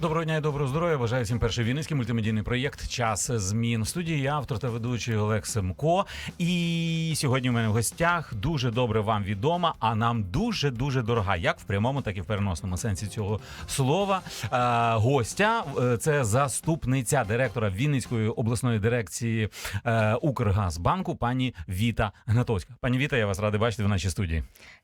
Доброго дня і доброго здоров'я. Бажаю всім перший вінницький мультимедійний проєкт Час змін. В студії я автор та ведучий Олег Семко. І сьогодні у мене в гостях дуже добре вам відома, а нам дуже дуже дорога, як в прямому, так і в переносному сенсі цього слова. Е, гостя е, це заступниця директора Вінницької обласної дирекції е, Укргазбанку, пані Віта Гнатовська. Пані Віта, я вас радий бачити в нашій студії.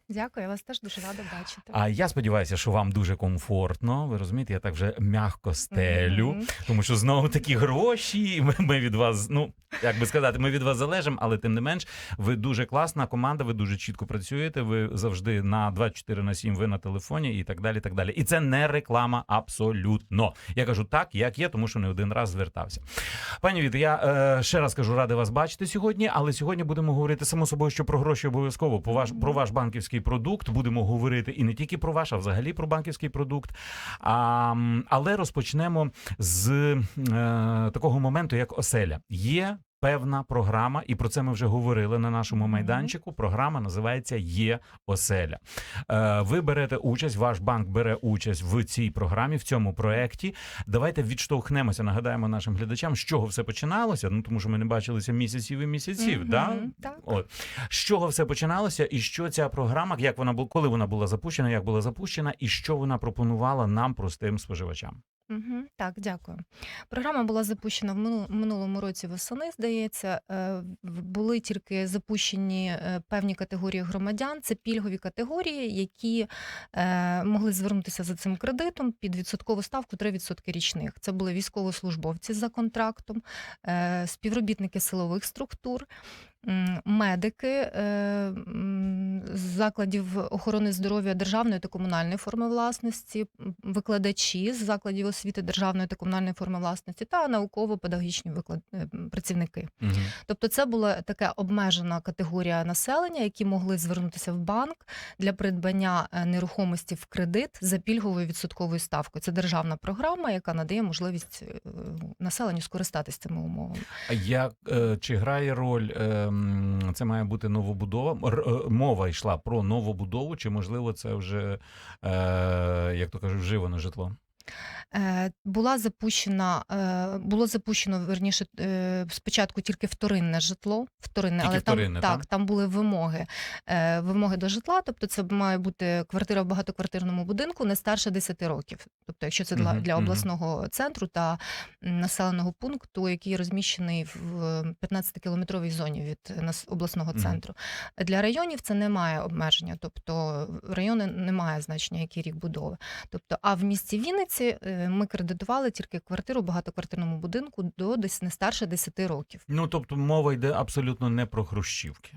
Дякую, я вас теж дуже рада бачити. А я сподіваюся, що вам дуже комфортно. Ви розумієте, я так вже м'яко стелю, Мгм. тому що знову такі гроші. Ми, ми від вас, ну як би сказати, ми від вас залежимо, але тим не менш, ви дуже класна команда. Ви дуже чітко працюєте. Ви завжди на 24 на 7, ви на телефоні і так далі. так далі. І це не реклама абсолютно. Я кажу так, як є, тому що не один раз звертався. Пані Віта, я е, ще раз кажу, радий вас бачити сьогодні. Але сьогодні будемо говорити само собою, що про гроші обов'язково про ваш про ваш банківський продукт. Будемо говорити і не тільки про ваш, а взагалі про банківський продукт. А, але розпочнемо з е, такого моменту, як оселя. Є певна програма, і про це ми вже говорили на нашому майданчику. Програма називається Є оселя. Е, ви берете участь, ваш банк бере участь в цій програмі, в цьому проєкті. Давайте відштовхнемося, нагадаємо нашим глядачам, з чого все починалося. Ну тому що ми не бачилися місяців і місяців. Мгм, Да? так. От з чого все починалося, і що ця програма, як вона була, коли вона була запущена, як була запущена, і що вона пропонувала нам, простим споживачам. Мгм, Так, дякую. Програма була запущена в мину- минулому році восени, здається. Е, Були тільки запущені е, певні категорії громадян. Це пільгові категорії, які е, могли звернутися за цим кредитом під відсоткову ставку 3% річних. Це були військовослужбовці за контрактом, співробітники силових структур. Медики е, з закладів охорони здоров'я державної та комунальної форми власності, викладачі з закладів освіти державної та комунальної форми власності та науково-педагогічні виклад... е, працівники. Угу. Тобто, це була така обмежена категорія населення, які могли звернутися в банк для придбання е, нерухомості в кредит за пільговою відсотковою ставкою. Це державна програма, яка надає можливість населенню скористатися цими умовами. А як чи грає роль? Це має бути новобудова? Р- е, мова йшла про новобудову, чи можливо це вже е, як то кажуть, вживане житло? Е, Була запущена, е, було запущено верніше е, спочатку тільки вторинне житло. Вторинне, Тільки але вторинне, там так? так, там були вимоги. Вимоги до житла, тобто це має бути квартира в багатоквартирному будинку не старше 10 років. Тобто, якщо це для, для обласного центру та населеного пункту, який розміщений в 15-кілометровій зоні від обласного центру. Для районів це не має обмеження, тобто райони не має значення, який рік будови. Тобто, а в місті Вінниці ми кредитували тільки квартиру в багатоквартирному будинку до десь не старше 10 років. Ну тобто мова йде абсолютно не про хрущівки.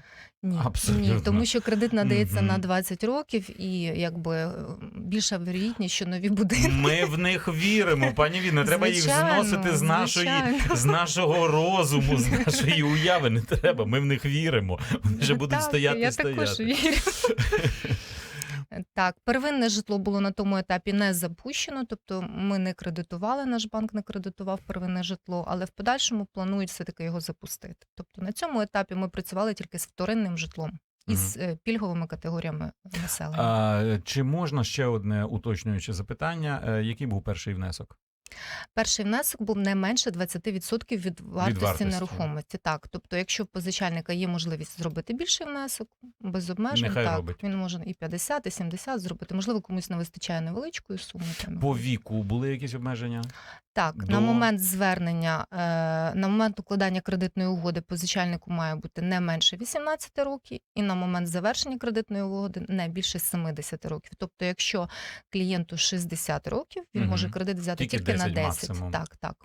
Ні, Абсолютно. ні, тому що кредит надається Мгм. на 20 років, і якби е, більша вірогідність, що нові будинки. Ми в них віримо, пані Віна. Треба їх зносити з нашої звичайно. з нашого розуму, з нашої уяви. Не треба. Ми в них віримо. Вони вже будуть Так, стояти. Я стояти. також вірю. Так, первинне житло було на тому етапі не запущено, тобто ми не кредитували, наш банк не кредитував первинне житло, але в подальшому планують все-таки його запустити. Тобто на цьому етапі ми працювали тільки з вторинним житлом Із з е, пільговими категоріями населення. А, чи можна ще одне уточнююче запитання? Е, Який був перший внесок? Перший внесок був не менше 20% від вартості, вартості. нерухомості. Так, тобто, якщо в позичальника є можливість зробити більший внесок без обмежень, Нехай так робить. він може і 50, і 70 зробити. Можливо, комусь не вистачає невеличкої суми. Там. По віку були якісь обмеження? Так, до- на момент звернення, е, на момент укладання кредитної угоди позичальнику має бути не менше 18 років, і на момент завершення кредитної угоди не більше 70 років. Тобто, якщо клієнту 60 років, він Мгм. може кредит взяти Тільки тільки, на 10 10. максимум. Так, так.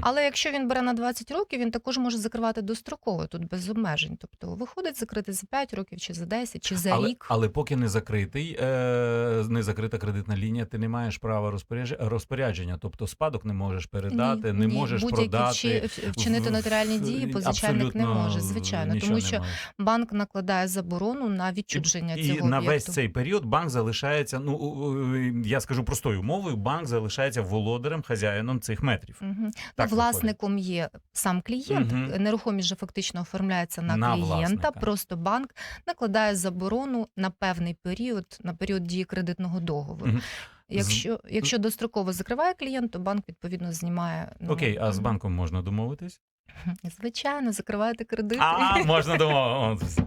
Але якщо він бере на 20 років, він також може закривати достроково тут без обмежень. Тобто виходить закрити за 5 років, чи за 10, чи за але, рік. але поки не закритий, е, не закрита кредитна лінія, ти не маєш права розпорядження, розпорядження. Тобто спадок не можеш передати, Ні, не ні, можеш продати. в- вчинити нотаріальні дії, позичальник не може, звичайно, тому що маєш. банк накладає заборону на відчудження і цього на весь цей період банк залишається. Ну я скажу простою мовою, банк залишається володарем, хазяїном цих метрів. Мгм. Так ну, власником є сам клієнт. Угу. Нерухомість же фактично оформляється на, На клієнта. власника. Просто банк накладає заборону на певний період, на період дії кредитного договору. Угу. Якщо, якщо достроково закриває клієнт, то банк відповідно знімає. ну, Окей, а з банком можна домовитись? Звичайно, закриваєте кредит. А, можна домовитись.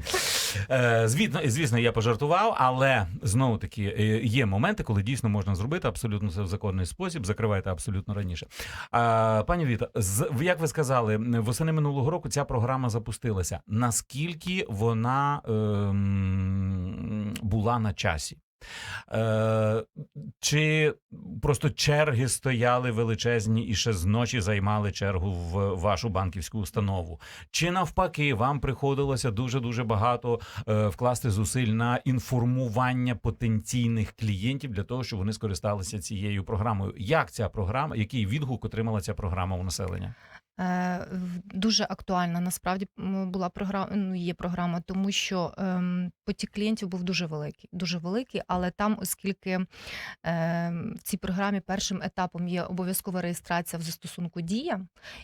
Е, Звісно, звісно, я пожартував, але знову таки е, є моменти, коли дійсно можна зробити абсолютно це в законний спосіб, закривайте абсолютно раніше. А, пані Віта, як ви сказали, восени минулого року ця програма запустилася. Наскільки вона ем, була на часі? Е, чи просто черги стояли величезні і ще з ночі займали чергу в вашу банківську установу? Чи навпаки, вам приходилося дуже дуже багато е, вкласти зусиль на інформування потенційних клієнтів для того, щоб вони скористалися цією програмою? Як ця програма, який відгук отримала ця програма у населення? Е, Дуже актуальна насправді м, була програма, ну є програма, тому що ем, потік клієнтів був дуже великий, дуже великий. Але там, оскільки ем, в цій програмі першим етапом є обов'язкова реєстрація в застосунку Дія,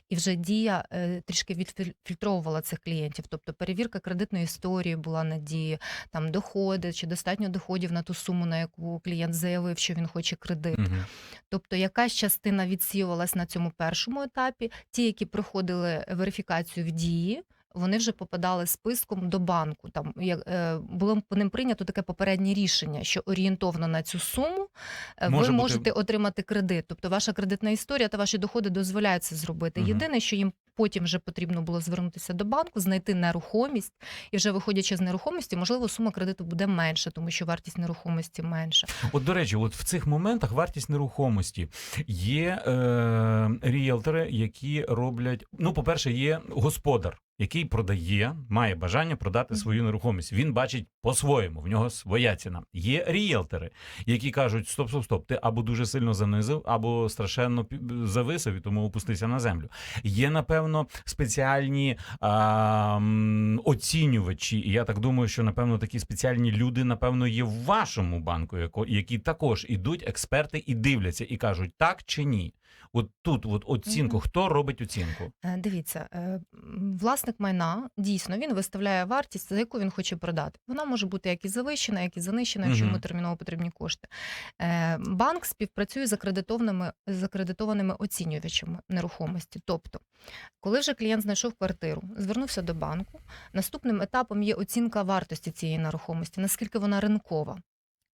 і вже дія е, трішки відфільтровувала цих клієнтів. Тобто перевірка кредитної історії була на дії, там доходи чи достатньо доходів на ту суму, на яку клієнт заявив, що він хоче кредит. Мгм. Тобто якась частина відсіювалась на цьому першому етапі. Ті, які проходили верифікацію в дії, вони вже попадали списком до банку. Там як е, було по ним прийнято таке попереднє рішення, що орієнтовно на цю суму е, Може ви бути- можете отримати кредит. Тобто ваша кредитна історія та ваші доходи дозволяють це зробити. Мгм. Єдине, що їм потім вже потрібно було звернутися до банку, знайти нерухомість, і вже виходячи з нерухомості, можливо, сума кредиту буде менша, тому що вартість нерухомості менша. От до речі, от в цих моментах вартість нерухомості є е, ріелтори, які роблять. Ну, по-перше, є господар, який продає, має бажання продати свою нерухомість. Він бачить по-своєму, в нього своя ціна. Є ріелтори, які кажуть: стоп, стоп, стоп, ти або дуже сильно занизив, або страшенно зависив, і тому опустися на землю. Є, напевно, спеціальні а, оцінювачі. І я так думаю, що напевно такі спеціальні люди, напевно, є в вашому банку, які також ідуть експерти і дивляться, і кажуть так чи ні. От тут, от оцінку, хто робить оцінку? Е, Дивіться, е, власник майна дійсно він виставляє вартість, за яку він хоче продати. Вона може бути як і завищена, як і занищена, якщо йому терміново потрібні кошти. Е, Банк співпрацює з акредитованими, з акредитованими оцінювачами нерухомості. Тобто, коли вже клієнт знайшов квартиру, звернувся до банку, наступним етапом є оцінка вартості цієї нерухомості, наскільки вона ринкова.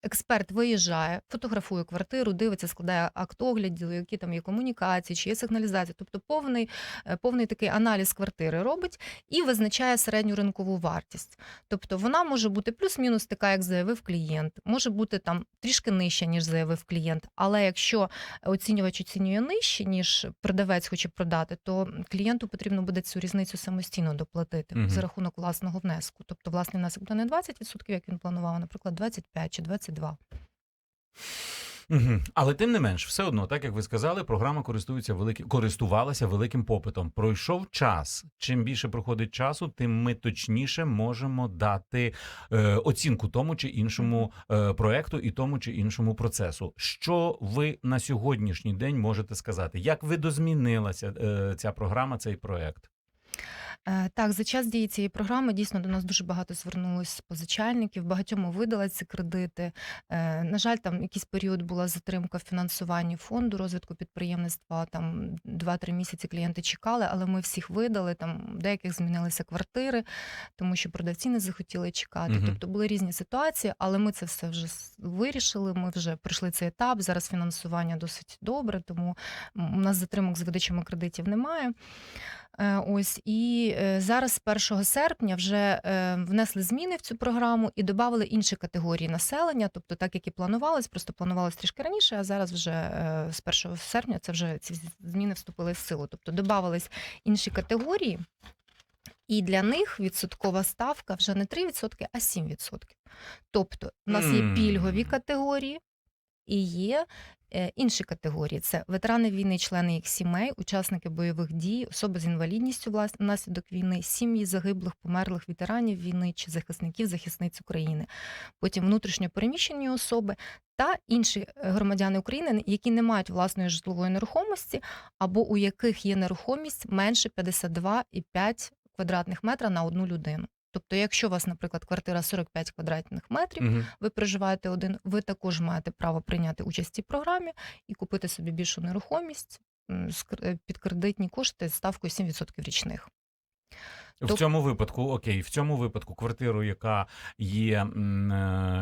Експерт виїжджає, фотографує квартиру, дивиться, складає акт огляду, які там є комунікації, чи є сигналізація. Тобто повний, е, повний такий аналіз квартири робить і визначає середню ринкову вартість. Тобто вона може бути плюс-мінус така, як заявив клієнт, може бути там трішки нижча, ніж заявив клієнт. Але якщо оцінювач оцінює нижче, ніж продавець хоче продати, то клієнту потрібно буде цю різницю самостійно доплатити Мгм. за рахунок власного внеску. Тобто власний внесок буде не 20%, як він планував, а, наприклад, 25 чи 22. Угу. Але тим не менш, все одно, так як ви сказали, програма користується великим, користувалася великим попитом. Пройшов час. Чим більше проходить часу, тим ми точніше можемо дати е, оцінку тому чи іншому е, проекту і тому чи іншому процесу. Що ви на сьогоднішній день можете сказати? Як видозмінилася е, ця програма, цей проект? Е, Так, за час дії цієї програми дійсно до нас дуже багато звернулось позичальників, багатьом видали ці кредити. Е, На жаль, там якийсь період була затримка в фінансуванні фонду розвитку підприємництва. Там 2-3 місяці клієнти чекали, але ми всіх видали. Там деяких змінилися квартири, тому що продавці не захотіли чекати. Мгм. Тобто були різні ситуації, але ми це все вже вирішили. Ми вже пройшли цей етап. Зараз фінансування досить добре, тому у нас затримок з видачами кредитів немає. Е, Ось і е, зараз з 1 серпня вже е, внесли зміни в цю програму і додали інші категорії населення. Тобто, так як і планувалось, просто планувалось трішки раніше, а зараз вже з 1 серпня це вже ці зміни вступили в силу. Тобто додавались інші категорії, і для них відсоткова ставка вже не 3%, а 7%. Тобто, у нас є пільгові категорії і є інші категорії: це ветерани війни, члени їх сімей, учасники бойових дій, особи з інвалідністю внаслідок війни, сім'ї загиблих, померлих ветеранів війни чи захисників, захисниць України. Потім внутрішньо переміщені особи та інші е, громадяни України, які не мають власної житлової нерухомості, або у яких є нерухомість менше 52,5 квадратних метра на одну людину. Тобто, якщо у вас, наприклад, квартира 45 квадратних метрів, Мгм. ви проживаєте один, ви також маєте право прийняти участь в цій програмі і купити собі більшу нерухомість е, під кредитні кошти з ставкою 7% річних. В Тоб- цьому випадку, окей, в цьому випадку квартиру, яка є, е,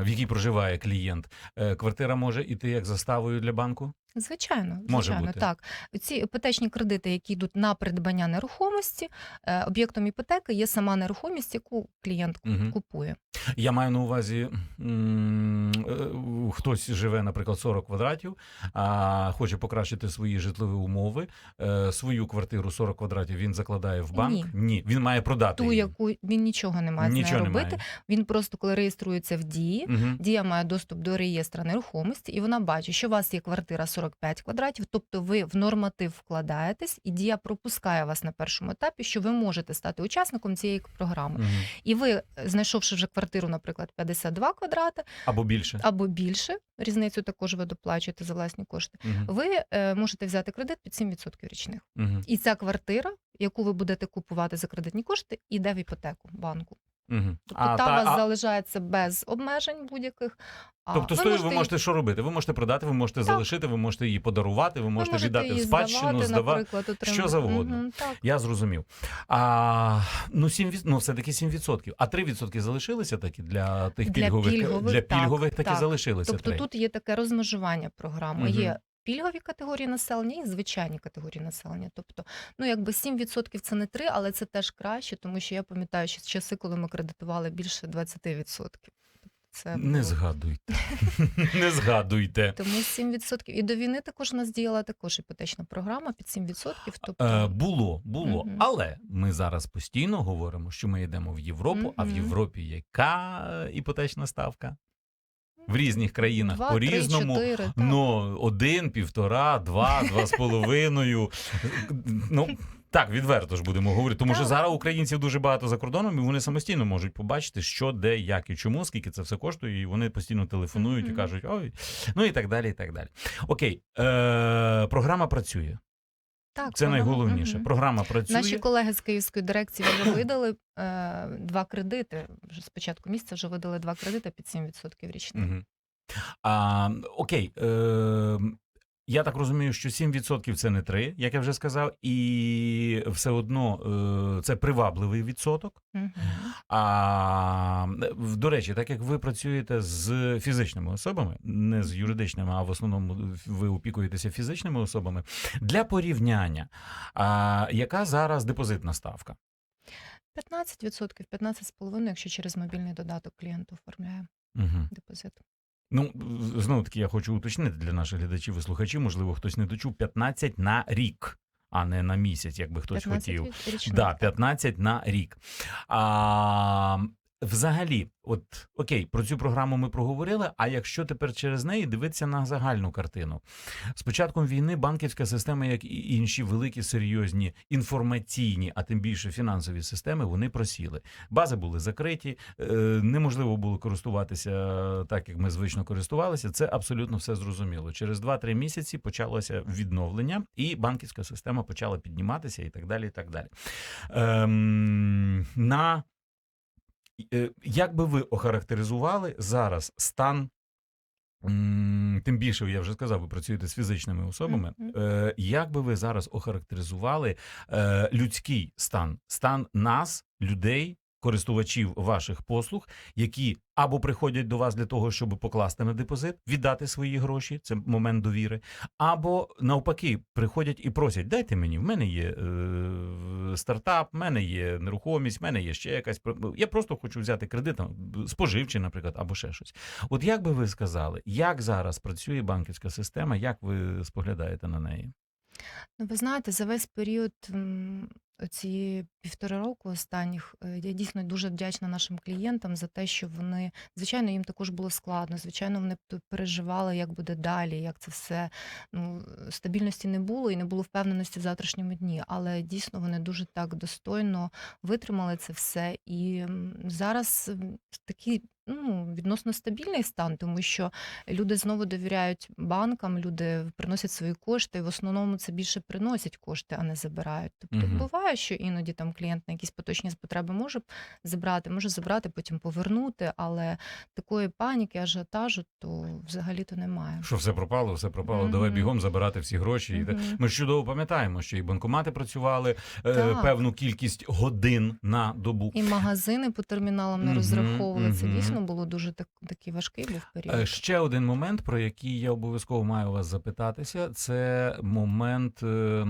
в якій проживає клієнт, е, квартира може іти як заставою для банку? Звичайно, Може звичайно, бути. так. Ці іпотечні кредити, які йдуть на придбання нерухомості, е, об'єктом іпотеки є сама нерухомість, яку клієнт Мгм. купує. Я маю на увазі, е, хтось живе, наприклад, 40 квадратів, а хоче покращити свої житлові умови. е, Свою квартиру 40 квадратів він закладає в банк. Ні. він має продати. Ту, її. яку він нічого не має з нею робити. має. Він просто коли реєструється в дії, Мгм. Дія має доступ до реєстра нерухомості, і вона бачить, що у вас є квартира 45 квадратів, тобто ви в норматив вкладаєтесь, і дія пропускає вас на першому етапі, що ви можете стати учасником цієї програми. Мгм. І ви, знайшовши вже квартиру, наприклад, 52 квадрати Або більше. або більше, різницю також ви доплачуєте за власні кошти. Мгм. Ви е, можете взяти кредит під 7% річних. Мгм. І ця квартира, яку ви будете купувати за кредитні кошти, іде в іпотеку банку. Мгм. Тобто А, та, вас а- залишається без обмежень будь-яких. А Тобто ви тою ви можете можете що робити? Ви можете продати, ви можете Так. залишити, ви можете її подарувати, ви Ви можете можете віддати в спадщину, здавати, що завгодно. Мгм, так. Я зрозумів. А, ну, 7, від- ну, все-таки 7%. А 3% залишилися такі для тих Для пільгових, пільгових, для так, пільгових таки так. залишилися. Тобто 3. тут є таке розмежування програми. Мгм. Є пільгові категорії населення і звичайні категорії населення. Тобто, ну якби 7% це не 3, але це теж краще, тому що я пам'ятаю, що часи, коли ми кредитували більше 20%. Це Не було- згадуйте. Не згадуйте. Тому 7%. І до війни також у нас діяла також іпотечна програма під 7%. Тобто, Е, було, було. Мгм. Але ми зараз постійно говоримо, що ми йдемо в Європу, а в Європі яка е, іпотечна ставка? В різних країнах по-різному. Ну, один, півтора, два, два з половиною. Ну, так, відверто ж будемо говорити. Тому що зараз українців дуже багато за кордоном, і вони самостійно можуть побачити, що, де, як і чому, скільки це все коштує, і вони постійно телефонують і кажуть, ой, ну і так далі. і так далі. Окей, е, програма працює. Так, Це найголовніше. Мгм. Програма працює. Наші колеги з Київської дирекції вже видали е, два кредити. Вже з початку місяця вже видали два кредити під 7% річних. Мгм. А, окей. Е, я так розумію, що 7% це не 3, як я вже сказав, і все одно е, це привабливий відсоток. А до речі, так як ви працюєте з фізичними особами, не з юридичними, а в основному ви опікуєтеся фізичними особами. Для порівняння, а, яка зараз депозитна ставка? 15%, 15,5%, якщо через мобільний додаток клієнт оформляє Угу. депозит. Ну, знову таки, я хочу уточнити для наших глядачів і слухачів, можливо, хтось не дочув 15 на рік, а не на місяць, якби хтось 15 хотів. рі- річних. Да, 15 на рік. А, взагалі, от окей, про цю програму ми проговорили. А якщо тепер через неї дивитися на загальну картину, з початком війни банківська система, як і інші великі серйозні інформаційні, а тим більше фінансові системи, вони просіли. Бази були закриті, е, неможливо було користуватися так, як ми звично користувалися. Це абсолютно все зрозуміло. Через 2-3 місяці почалося відновлення, і банківська система почала підніматися, і так далі. І так далі. Ем, на е, як би ви охарактеризували зараз стан? Тим більше, я вже сказав, ви працюєте з фізичними особами. Mm -hmm. Як би ви зараз охарактеризували е, людський стан, стан нас, людей, користувачів ваших послуг, які або приходять до вас для того, щоб покласти на депозит, віддати свої гроші, це момент довіри, або навпаки приходять і просять: дайте мені, в мене є е, стартап, в мене є нерухомість, в мене є ще якась про- я просто хочу взяти кредит, споживчий, наприклад, або ще щось. От як би ви сказали, як зараз працює банківська система, як ви споглядаєте на неї? Ну, ви знаєте, за весь період ці півтора року останніх е, я дійсно дуже вдячна нашим клієнтам за те, що вони, звичайно, їм також було складно. Звичайно, вони переживали, як буде далі, як це все ну, стабільності не було і не було впевненості в завтрашньому дні. Але дійсно вони дуже так достойно витримали це все. І зараз м, такий ну, відносно стабільний стан, тому що люди знову довіряють банкам, люди приносять свої кошти, і в основному це більше приносять кошти, а не забирають. Тобто Мгм. буває, що іноді там клієнт на якісь поточні потреби може забрати, може забрати, потім повернути, але такої паніки, ажіотажу, то взагалі-то немає. Що все пропало, все пропало. Мгм. Давай бігом забирати всі гроші. І. Мгм. Ми ж чудово пам'ятаємо, що і банкомати працювали е, Так. певну кількість годин на добу. І магазини по терміналам не Мгм, розраховували. Це мгм. дійсно було дуже так, такий важкий був Е, період. Ще один момент, про який я обов'язково маю вас запитатися, це момент е,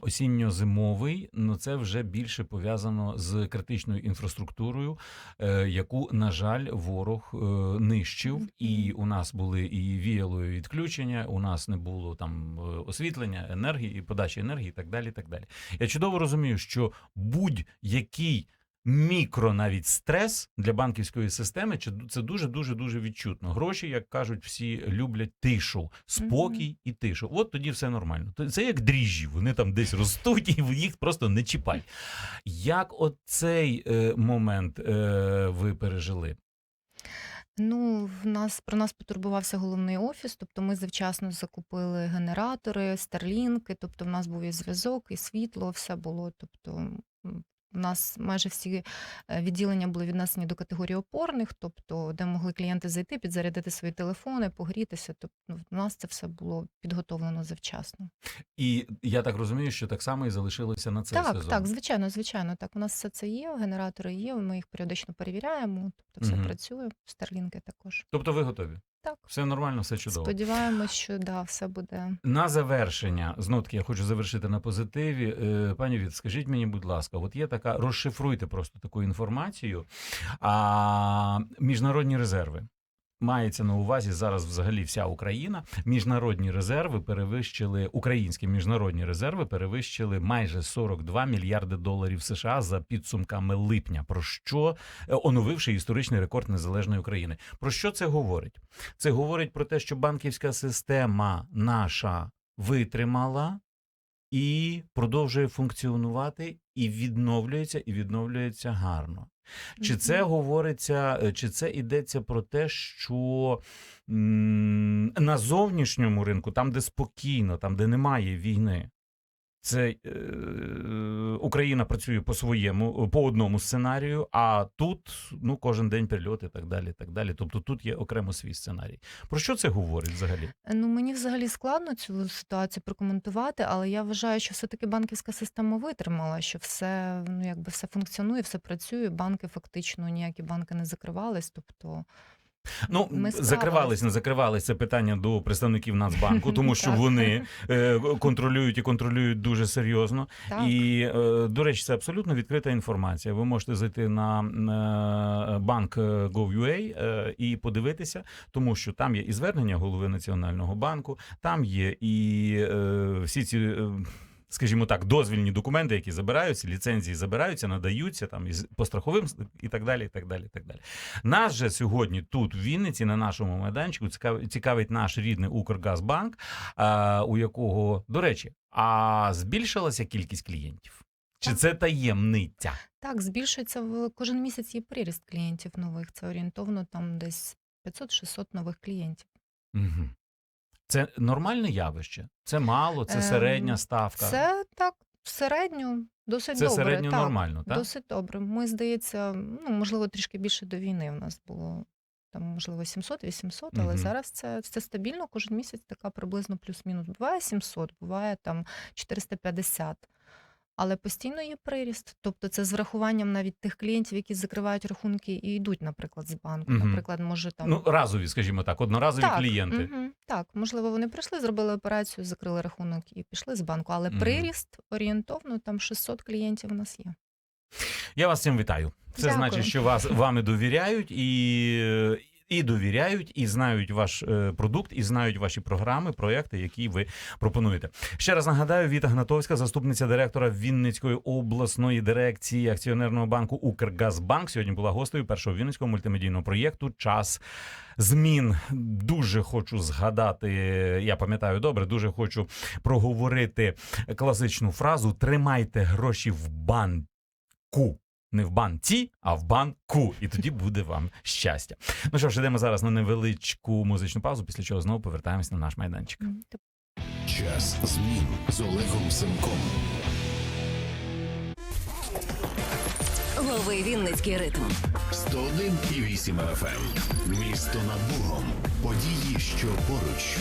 осінньо-зимовий. Ну це вже більше пов'язано з критичною інфраструктурою, е, яку, на жаль, ворог е, нищив. І у нас були і віялові відключення, у нас не було там е, освітлення, енергії, і подачі енергії, і так далі. І так далі. Я чудово розумію, що будь-який мікро навіть стрес для банківської системи чи- це дуже дуже дуже відчутно. Гроші, як кажуть, всі люблять тишу, спокій і тишу. От тоді все нормально. Це як дріжджі, вони там десь ростуть і їх просто не чіпай. Як оцей е, момент е, ви пережили? Ну, в нас про нас потурбувався головний офіс, тобто ми завчасно закупили генератори, старлінки, тобто в нас був і зв'язок, і світло, все було. Тобто у нас майже всі е, відділення були віднесені до категорії опорних, тобто де могли клієнти зайти, підзарядити свої телефони, погрітися. Тобто ну, в нас це все було підготовлено завчасно. І я так розумію, що так само і залишилося на цей так, сезон. так, звичайно, звичайно. Так, у нас все це є, генератори є, ми їх періодично перевіряємо, тобто все Мгм. працює, старлінки також. Тобто ви готові? Так. Все нормально, все чудово. Сподіваємось, що да, все буде. На завершення, знов таки, я хочу завершити на позитиві. Е, Пані Віт, скажіть мені, будь ласка, от є така, розшифруйте просто таку інформацію. А міжнародні резерви. Мається на увазі зараз взагалі вся Україна. Міжнародні резерви перевищили українські міжнародні резерви перевищили майже 42 мільярди доларів США за підсумками липня. Про що е, оновивши історичний рекорд незалежної України. Про що це говорить? Це говорить про те, що банківська система наша витримала і продовжує функціонувати, і відновлюється, і відновлюється гарно. Чи це говориться, е, чи це йдеться про те, що м, на зовнішньому ринку, там, де спокійно, там, де немає війни, це е, Україна працює по своєму, по одному сценарію, а тут ну кожен день прильоти так далі. так далі. Тобто тут є окремо свій сценарій. Про що це говорить взагалі? Ну, мені взагалі складно цю ситуацію прокоментувати, але я вважаю, що все-таки банківська система витримала, що все, ну, якби все функціонує, все працює. Банки фактично ніякі банки не закривались. Тобто Ну ми закривались, не закривались це питання до представників Нацбанку, тому що вони е, контролюють і контролюють дуже серйозно. Так. І е, до речі, це абсолютно відкрита інформація. Ви можете зайти на е, банк Gov.ua е, і подивитися, тому що там є і звернення голови національного банку, там є і е, всі ці. е, Скажімо так, дозвільні документи, які забираються, ліцензії забираються, надаються там із по страховим і так далі. і так далі, і так далі. Нас же сьогодні тут, в Вінниці, на нашому майданчику, цікавить, наш рідний Укргазбанк, у якого, до речі, а збільшилася кількість клієнтів? Чи це таємниця? так, збільшується в кожен місяць є приріст клієнтів нових. Це орієнтовно там десь 500-600 нових клієнтів. Угу. Це нормальне явище? Це мало, це Ем, середня ставка. Це так, середньо, досить Це добре. середньо так. нормально, так? Досить добре. Ми, здається, ну, можливо, трішки більше до війни в нас було. Там, можливо, 700-800, але угу. зараз це, це стабільно. Кожен місяць така приблизно плюс-мінус. Буває 700, буває там 450. Але постійно є приріст. Тобто це з врахуванням навіть тих клієнтів, які закривають рахунки і йдуть, наприклад, з банку. Мгм. Наприклад, може там Ну, разові, скажімо так, одноразові так, клієнти. мгм, так, можливо, вони прийшли, зробили операцію, закрили рахунок і пішли з банку. Але Мгм. приріст орієнтовно там 600 клієнтів у нас є. Я вас цим вітаю. Це Дякую. значить, що вас вами довіряють і. І довіряють, і знають ваш е, продукт, і знають ваші програми, проекти, які ви пропонуєте. Ще раз нагадаю, Віта Гнатовська, заступниця директора Вінницької обласної дирекції акціонерного банку Укргазбанк. Сьогодні була гостею першого вінницького мультимедійного проєкту Час змін. Дуже хочу згадати. Я пам'ятаю добре, дуже хочу проговорити класичну фразу: тримайте гроші в банку. Не в банці, а в банку. І тоді буде вам щастя. Ну що ж, йдемо зараз на невеличку музичну паузу, після чого знову повертаємось на наш майданчик. Час змін з Олегом Семком. Лови Вінницький ритм. 101,8 FM. Місто над Богом. Події, що поруч.